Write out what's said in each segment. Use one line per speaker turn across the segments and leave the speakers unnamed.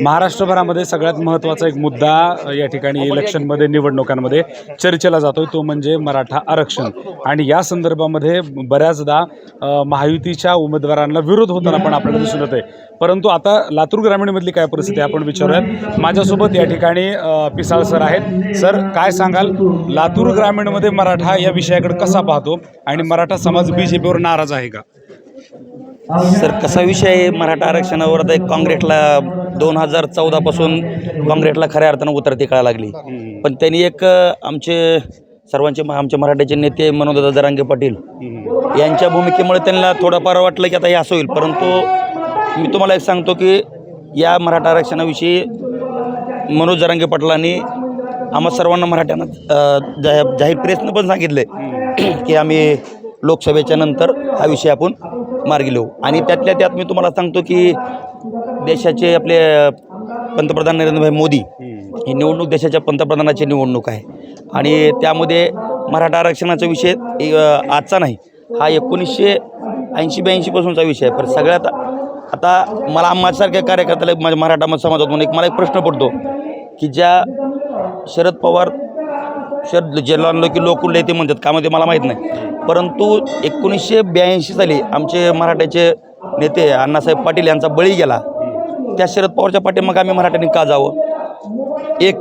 महाराष्ट्रभरामध्ये सगळ्यात महत्त्वाचा एक मुद्दा या ठिकाणी इलेक्शनमध्ये निवडणुकांमध्ये चर्चेला जातोय तो म्हणजे मराठा आरक्षण. आणि या संदर्भामध्ये बऱ्याचदा महायुतीच्या उमेदवारांना विरोध होताना पण आपल्याला दिसून येत आहे परंतु आता लातूर ग्रामीणमधली काय परिस्थिती आपण विचारूयात. माझ्यासोबत या ठिकाणी पिसाळ सर आहेत. सर काय सांगाल? लातूर ग्रामीणमध्ये मराठा या विषयाकडे कसा पाहतो? आणि मराठा समाज बी जे पीवर नाराज आहे का?
सर कसा विषय आहे? मराठा आरक्षणावर आता एक काँग्रेसला दोन हजार चौदापासून काँग्रेसला खऱ्या अर्थानं उतरती कळा लागली. पण त्यांनी एक आमचे सर्वांचे आमचे मराठीचे नेते मनोजदादा जरांगे पाटील यांच्या भूमिकेमुळे त्यांना थोडंफार वाटलं की आता हे असं होईल. परंतु मी तुम्हाला एक सांगतो की या मराठा आरक्षणाविषयी मनोज जरांगे पाटलांनी आम्हा सर्वांना मराठ्यांना जाहीर जाहीर प्रेसनं पण सांगितले की आम्ही लोकसभेच्या नंतर हा विषय आपण मार्गी लावू आणि त्यातल्या त्यात मी तुम्हाला सांगतो की देशाचे आपले पंतप्रधान नरेंद्रभाई मोदी ही निवडणूक देशाच्या पंतप्रधानाची निवडणूक आहे. आणि त्यामध्ये मराठा आरक्षणाचा विषय आजचा नाही हा एकोणीसशे ऐंशी ब्याऐंशीपासूनचा विषय आहे. पण सगळ्यात आता मला माझ्यासारख्या कार्यकर्त्याला माझ्या मराठा समाजातून एक मला एक प्रश्न पडतो की ज्या शरद पवार शरद ज्याला की लोक ते म्हणतात का मला माहीत नाही. परंतु एकोणीसशे ब्याऐंशी साली आमचे मराठ्याचे नेते अण्णासाहेब पाटील यांचा बळी गेला. त्या शरद पवारच्या पाठीमागे आम्ही मराठ्यांनी का जावं? एक.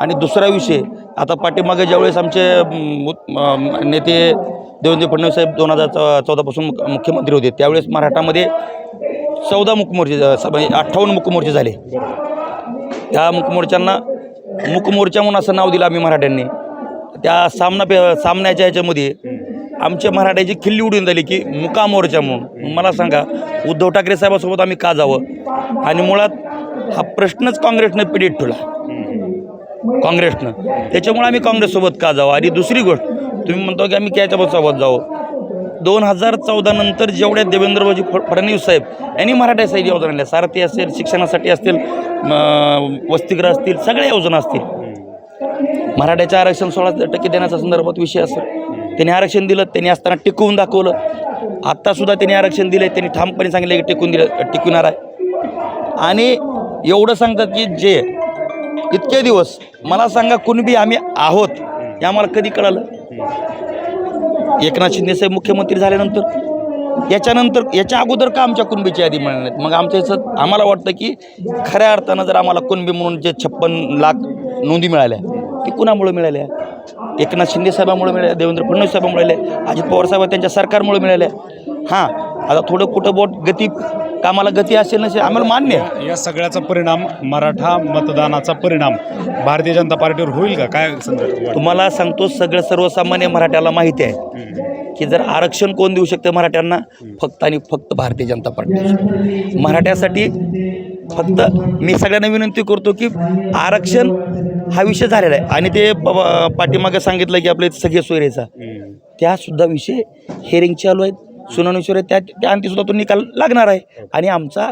आणि दुसरा विषय आता पाठीमागे ज्यावेळेस आमचे नेते देवेंद्र फडणवीस साहेब दोन हजार चौ चौदापासून मुख्यमंत्री होते त्यावेळेस मराठामध्ये चौदा मुकमोर्चे म्हणजे अठ्ठावन्न मुकमोर्चे झाले. त्या मुकमोर्चांना मुकमोर्चा म्हणून असं नाव दिलं आम्ही मराठ्यांनी. त्या सामना पे सामन्याच्या ह्याच्यामध्ये आमच्या मराठ्याची खिल्ली उडून झाली की मुका मोर्चा म्हणून. मला सांगा उद्धव ठाकरे साहेबासोबत आम्ही का जावं? आणि मुळात हा प्रश्नच काँग्रेसनं पिढीत ठेवला. काँग्रेसनं. त्याच्यामुळे आम्ही काँग्रेससोबत का जावं? आणि दुसरी गोष्ट तुम्ही म्हणतो की आम्ही त्याच्यासोबत सोबत जावं? दोन हजार चौदा नंतर जेवढ्या देवेंद्रबाजी फडणवीस साहेब यांनी मराठा साहेब योजना आणल्या. सारथी असेल शिक्षणासाठी असतील म, वसतिगृह असतील सगळ्या योजना असतील. मराठ्याचं आरक्षण सोळा टक्के देण्याच्या संदर्भात विषय असेल. त्यांनी आरक्षण दिलं त्यांनी असताना टिकवून दाखवलं. आत्तासुद्धा त्यांनी आरक्षण दिलं आहे त्यांनी ठामपणे सांगितलं की टिकून दिलं टिकवणार आहे आणि एवढं सांगतात की जे इतके दिवस मला सांगा कुणबी आम्ही आहोत हे आम्हाला कधी कळालं? एकनाथ शिंदेसाहेब मुख्यमंत्री झाल्यानंतर. याच्यानंतर याच्या अगोदर का आमच्या कुणबीची यादी मिळणार नाहीत? मग आमच्या याचं आम्हाला वाटतं की खऱ्या अर्थानं जर आम्हाला कुणबी म्हणून जे छप्पन लाख नोंदी मिळाल्या ती कुणामुळे मिळाल्या? एकनाथ शिंदे साहेबांमुळे मिळाल्या देवेंद्र फडणवीस साहेबांमुळे मिळाल्या अजित पवार साहेब त्यांच्या सरकारमुळे मिळाल्या हां आता थोडं कुठं बोट गती कामाला गती असेल नसेल आम्हाला मान्य आहे.
या सगळ्याचा परिणाम मराठा मतदानाचा परिणाम भारतीय जनता पार्टीवर होईल का? काय संदर्भ
तुम्हाला सांगतो सगळं सर्वसामान्य मराठ्याला माहिती आहे की जर आरक्षण कोण देऊ शकतं मराठ्यांना? फक्त आणि फक्त भारतीय जनता पार्टी. मराठ्यासाठी फक्त मी सगळ्यांना विनंती करतो की आरक्षण हा विषय झालेला आहे. आणि ते पाठीमागे सांगितलं की आपले सगळे सोयरेचा. त्यासुद्धा विषय हेरिंग चालू आहेत. सुनावणीश्वर आहे त्या त्या अंतीसुद्धा तो निकाल लागणार आहे. आणि आमचा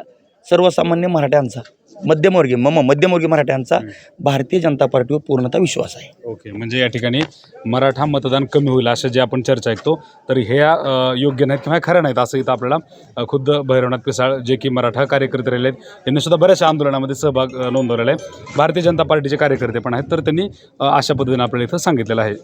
सर्वसामान्य मराठ्यांचा मध्यमवर्गीय मम मध्यमवर्गीय मराठ्यांचा भारतीय जनता पार्टीवर पूर्णतः विश्वास आहे.
ओके म्हणजे या ठिकाणी मराठा मतदान कमी होईल अशा जे आपण चर्चा ऐकतो तर हे अ, योग्य नाहीत किंवा खरं नाहीत असं इथं आपल्याला खुद्द भैरवनाथ पिसाळ जे की मराठा कार्यकर्ते राहिले आहेत यांनी सुद्धा बऱ्याचशा आंदोलनामध्ये सहभाग नोंदवलेला आहे. भारतीय जनता पार्टीचे कार्यकर्ते पण आहेत तर त्यांनी अशा पद्धतीने आपल्याला इथं सांगितलेलं आहे.